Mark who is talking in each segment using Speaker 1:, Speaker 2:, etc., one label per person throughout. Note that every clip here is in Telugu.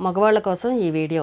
Speaker 1: మగవాళ్ళ కోసం ఈ వీడియో.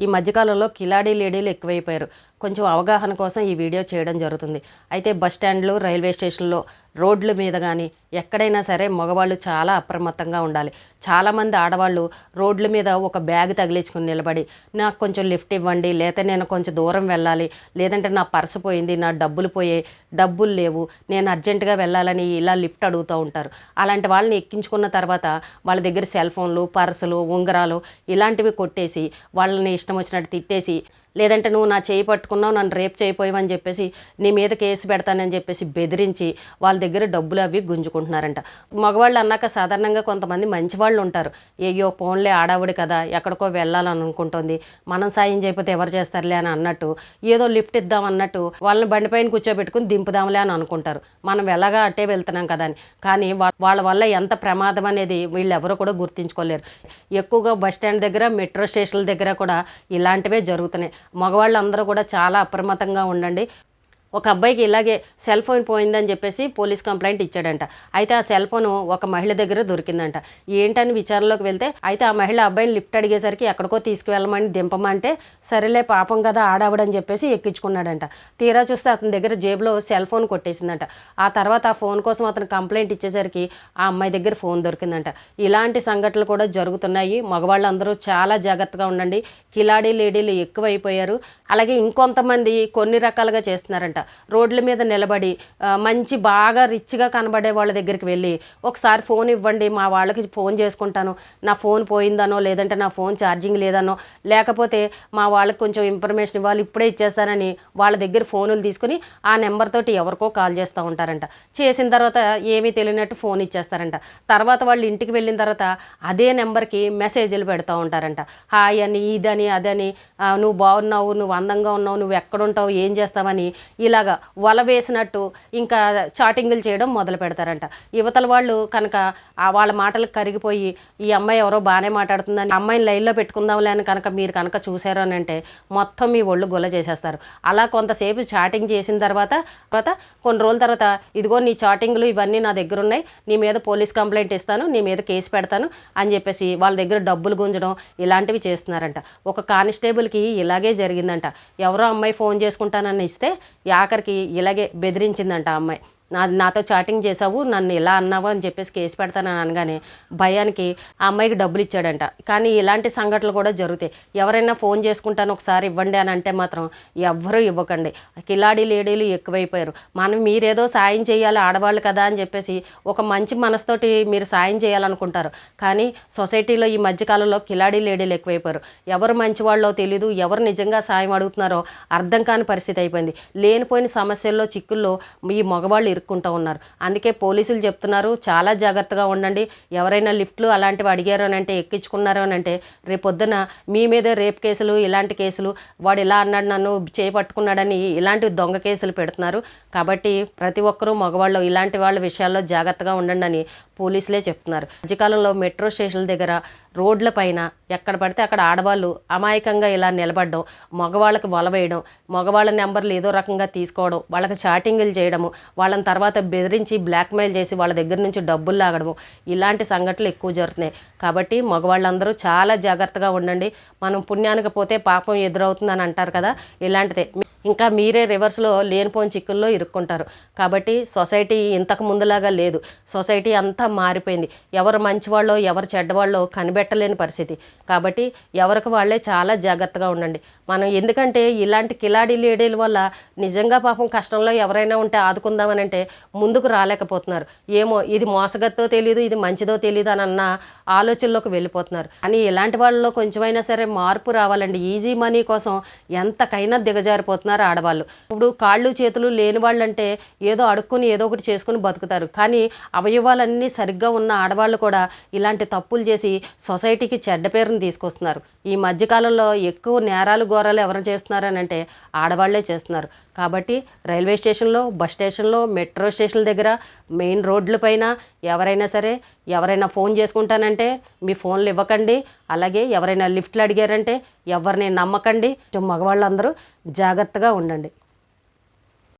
Speaker 1: ఈ మధ్యకాలంలో కిలాడీ లేడీలు ఎక్కువైపోయారు. కొంచెం అవగాహన కోసం ఈ వీడియో చేయడం జరుగుతుంది. అయితే బస్ స్టాండ్లు రైల్వే స్టేషన్లో రోడ్ల మీద కానీ ఎక్కడైనా సరే మగవాళ్ళు చాలా అప్రమత్తంగా ఉండాలి. చాలామంది ఆడవాళ్ళు రోడ్ల మీద ఒక బ్యాగ్ తగిలించుకుని నిలబడి నాకు కొంచెం లిఫ్ట్ ఇవ్వండి లేదా నేను కొంచెం దూరం వెళ్ళాలి లేదంటే నా పర్సు పోయింది నా డబ్బులు పోయే డబ్బులు లేవు నేను అర్జెంటుగా వెళ్ళాలని ఇలా లిఫ్ట్ అడుగుతూ ఉంటారు. అలాంటి వాళ్ళని ఎక్కించుకున్న తర్వాత వాళ్ళ దగ్గర సెల్ ఫోన్లు పర్సులు ఉంగరాలు ఇలాంటివి కొట్టేసి వాళ్ళని ఇష్టం వచ్చినట్టు తిట్టేసి లేదంటే నువ్వు నా చేయి పట్టుకున్నావు నన్ను రేపు చేయిపోయావని చెప్పేసి నీ మీద కేసు పెడతానని చెప్పేసి బెదిరించి వాళ్ళ దగ్గర డబ్బులు అవి గుంజుకుంటున్నారంట. మగవాళ్ళు అన్నాక సాధారణంగా కొంతమంది మంచి వాళ్ళు ఉంటారు. అయ్యో ఫోన్లే ఆడావిడి కదా ఎక్కడికో వెళ్ళాలని అనుకుంటుంది. మనం సాయం చేయకపోతే ఎవరు చేస్తారులే అని అన్నట్టు ఏదో లిఫ్ట్ ఇద్దాం అన్నట్టు వాళ్ళని బండిపైన కూర్చోబెట్టుకుని దింపుదాంలే అని అనుకుంటారు. మనం ఎలాగా అట్టే వెళ్తున్నాం కదా అని. కానీ వాళ్ళ వల్ల ఎంత ప్రమాదం అనేది వీళ్ళు ఎవరు కూడా గుర్తించుకోలేరు. ఎక్కువగా బస్ స్టాండ్ దగ్గర మెట్రో స్టేషన్ల దగ్గర కూడా ఇలాంటివే జరుగుతున్నాయి. మగవాళ్ళందరూ కూడా చాలా అప్రమత్తంగా ఉండండి. ఒక అబ్బాయికి ఇలాగే సెల్ ఫోన్ పోయిందని చెప్పేసి పోలీస్ కంప్లైంట్ ఇచ్చాడంట. అయితే ఆ సెల్ ఫోన్ ఒక మహిళ దగ్గర దొరికిందంట. ఏంటని విచారణలోకి వెళ్తే అయితే ఆ మహిళ అబ్బాయిని లిఫ్ట్ అడిగేసరికి ఎక్కడికో తీసుకువెళ్ళమని దింపమంటే సరేలే పాపం కదా ఆడావిడని చెప్పేసి ఎక్కించుకున్నాడంట. తీరా చూస్తే అతని దగ్గర జేబులో సెల్ ఫోన్ కొట్టేసిందంట. ఆ తర్వాత ఆ ఫోన్ కోసం అతను కంప్లైంట్ ఇచ్చేసరికి ఆ అమ్మాయి దగ్గర ఫోన్ దొరికిందంట. ఇలాంటి సంఘటనలు కూడా జరుగుతున్నాయి. మగవాళ్ళందరూ చాలా జాగ్రత్తగా ఉండండి. కిలాడీ లేడీలు ఎక్కువైపోయారు. అలాగే ఇంకొంతమంది కొన్ని రకాలుగా చేస్తున్నారంట. రోడ్ల మీద నిలబడి మంచి బాగా రిచ్గా కనబడే వాళ్ళ దగ్గరికి వెళ్ళి ఒకసారి ఫోన్ ఇవ్వండి మా వాళ్ళకి ఫోన్ చేసుకుంటాను. నా ఫోన్ పోయిందనో లేదంటే నా ఫోన్ ఛార్జింగ్ లేదనో లేకపోతే మా వాళ్ళకి కొంచెం ఇన్ఫర్మేషన్ ఇవ్వాలి ఇప్పుడే ఇచ్చేస్తానని వాళ్ళ దగ్గర ఫోనులు తీసుకుని ఆ నెంబర్ తోటి ఎవరికో కాల్ చేస్తూ ఉంటారంట. చేసిన తర్వాత ఏమీ తెలియనట్టు ఫోన్ ఇచ్చేస్తారంట. తర్వాత వాళ్ళు ఇంటికి వెళ్ళిన తర్వాత అదే నెంబర్కి మెసేజ్లు పెడతా ఉంటారంట. హాయ్ అని ఇదని అదని నువ్వు బాగున్నావు నువ్వు అందంగా ఉన్నావు నువ్వు ఎక్కడుంటావు ఏం చేస్తావని ఇలాగా వల వేసినట్టు ఇంకా చాటింగులు చేయడం మొదలు పెడతారంట. యువతల వాళ్ళు కనుక వాళ్ళ మాటలకు కరిగిపోయి ఈ అమ్మాయి ఎవరో బాగానే మాట్లాడుతుందని అమ్మాయిని లైన్లో పెట్టుకుందాంలే అని కనుక మీరు కనుక చూసారు అని అంటే మొత్తం మీ ఒళ్ళు గొల్ల చేసేస్తారు. అలా కొంతసేపు చాటింగ్ చేసిన తర్వాత తర్వాత కొన్ని రోజుల తర్వాత ఇదిగో నీ చాటింగ్లు ఇవన్నీ నా దగ్గర ఉన్నాయి నీ మీద పోలీస్ కంప్లైంట్ ఇస్తాను నీ మీద కేసు పెడతాను అని చెప్పేసి వాళ్ళ దగ్గర డబ్బులు గుంజడం ఇలాంటివి చేస్తున్నారంట. ఒక కానిస్టేబుల్కి ఇలాగే జరిగిందంట. ఎవరో అమ్మాయి ఫోన్ చేసుకుంటానని ఇస్తే ఆఖరికి ఇలాగే బెదిరించిందంట ఆ అమ్మాయి. నా నాతో చాటింగ్ చేసావు నన్ను ఇలా అన్నావు అని చెప్పేసి కేసు పెడతానని అనగానే భయానికి ఆ అమ్మాయికి డబ్బులు ఇచ్చాడంట. కానీ ఇలాంటి సంఘటనలు కూడా జరుగుతాయి. ఎవరైనా ఫోన్ చేసుకుంటాను ఒకసారి ఇవ్వండి అని అంటే మాత్రం ఎవ్వరూ ఇవ్వకండి. కిలాడి లేడీలు ఎక్కువైపోయారు. మనం మీరేదో సాయం చేయాలి ఆడవాళ్ళు కదా అని చెప్పేసి ఒక మంచి మనసుతోటి మీరు సాయం చేయాలనుకుంటారు. కానీ సొసైటీలో ఈ మధ్యకాలంలో కిలాడి లేడీలు ఎక్కువైపోయారు. ఎవరు మంచివాళ్ళో తెలీదు ఎవరు నిజంగా సాయం అడుగుతున్నారో అర్థం కాని పరిస్థితి అయిపోయింది. లేనిపోయిన సమస్యల్లో చిక్కుల్లో ఈ మగవాళ్ళు ఇరుక్కుంటూ ఉన్నారు. అందుకే పోలీసులు చెప్తున్నారు చాలా జాగ్రత్తగా ఉండండి. ఎవరైనా లిఫ్ట్లు అలాంటివి అడిగారు అని అంటే ఎక్కించుకున్నారు అని అంటే రేపొద్దున మీ మీదే రేప్ కేసులు ఇలాంటి కేసులు వాడు ఇలా అన్నాడు నన్ను చేపట్టుకున్నాడని ఇలాంటి దొంగ కేసులు పెడుతున్నారు. కాబట్టి ప్రతి ఒక్కరూ మగవాళ్ళు ఇలాంటి వాళ్ళ విషయాల్లో జాగ్రత్తగా ఉండండి అని పోలీసులే చెప్తున్నారు. మధ్యకాలంలో మెట్రో స్టేషన్ల దగ్గర రోడ్ల పైన ఎక్కడ పడితే అక్కడ ఆడవాళ్ళు అమాయకంగా ఇలా నిలబడడం మగవాళ్ళకి వలవేయడం మగవాళ్ళ నెంబర్లు ఏదో రకంగా తీసుకోవడం వాళ్ళకి చాటింగులు చేయడము వాళ్ళని తర్వాత బెదిరించి బ్లాక్మెయిల్ చేసి వాళ్ళ దగ్గర నుంచి డబ్బులు లాగడము ఇలాంటి సంఘటనలు ఎక్కువ జరుగుతున్నాయి. కాబట్టి మగవాళ్ళందరూ చాలా జాగ్రత్తగా ఉండండి. మనం పుణ్యానికి పోతే పాపం ఎదురవుతుందని అంటారు కదా ఇలాంటిదే. ఇంకా మీరే రివర్స్లో లేనిపోని చిక్కుల్లో ఇరుక్కుంటారు. కాబట్టి సొసైటీ ఇంతకు ముందులాగా లేదు. సొసైటీ అంతా మారిపోయింది. ఎవరు మంచివాళ్ళో ఎవరు చెడ్డవాళ్ళో కనిపెట్టలేని పరిస్థితి. కాబట్టి ఎవరికి వాళ్ళే చాలా జాగ్రత్తగా ఉండండి. మనం ఎందుకంటే ఇలాంటి కిలాడి లేడీల వల్ల నిజంగా పాపం కష్టంలో ఎవరైనా ఉంటే ఆదుకుందామని అంటే ముందుకు రాలేకపోతున్నారు. ఏమో ఇది మోసగత్తో తెలియదు ఇది మంచిదో తెలియదు అని అన్న ఆలోచనలోకి వెళ్ళిపోతున్నారు. కానీ ఇలాంటి వాళ్ళలో కొంచెమైనా సరే మార్పు రావాలండి. ఈజీ మనీ కోసం ఎంతకైనా దిగజారిపోతున్నారు. ఆడవాళ్ళు. ఇప్పుడు కాళ్ళు చేతులు లేని వాళ్ళంటే ఏదో అడుక్కుని ఏదో ఒకటి చేసుకుని బతుకుతారు. కానీ అవయవాలన్నీ సరిగ్గా ఉన్న ఆడవాళ్ళు కూడా ఇలాంటి తప్పులు చేసి సొసైటీకి చెడ్డ పేరును తీసుకొస్తున్నారు. ఈ మధ్యకాలంలో ఎక్కువ నేరాలు ఘోరాలు ఎవరు చేస్తున్నారని అంటే ఆడవాళ్ళే చేస్తున్నారు. కాబట్టి రైల్వే స్టేషన్లో బస్ స్టేషన్లో మెట్రో స్టేషన్ల దగ్గర మెయిన్ రోడ్ల పైన ఎవరైనా సరే ఎవరైనా ఫోన్ చేసుకుంటానంటే మీ ఫోన్లు ఇవ్వకండి. అలాగే ఎవరైనా లిఫ్ట్లు అడిగారంటే ఎవరిని నమ్మకండి. మగవాళ్ళందరూ జాగ్రత్తగా ఉండండి.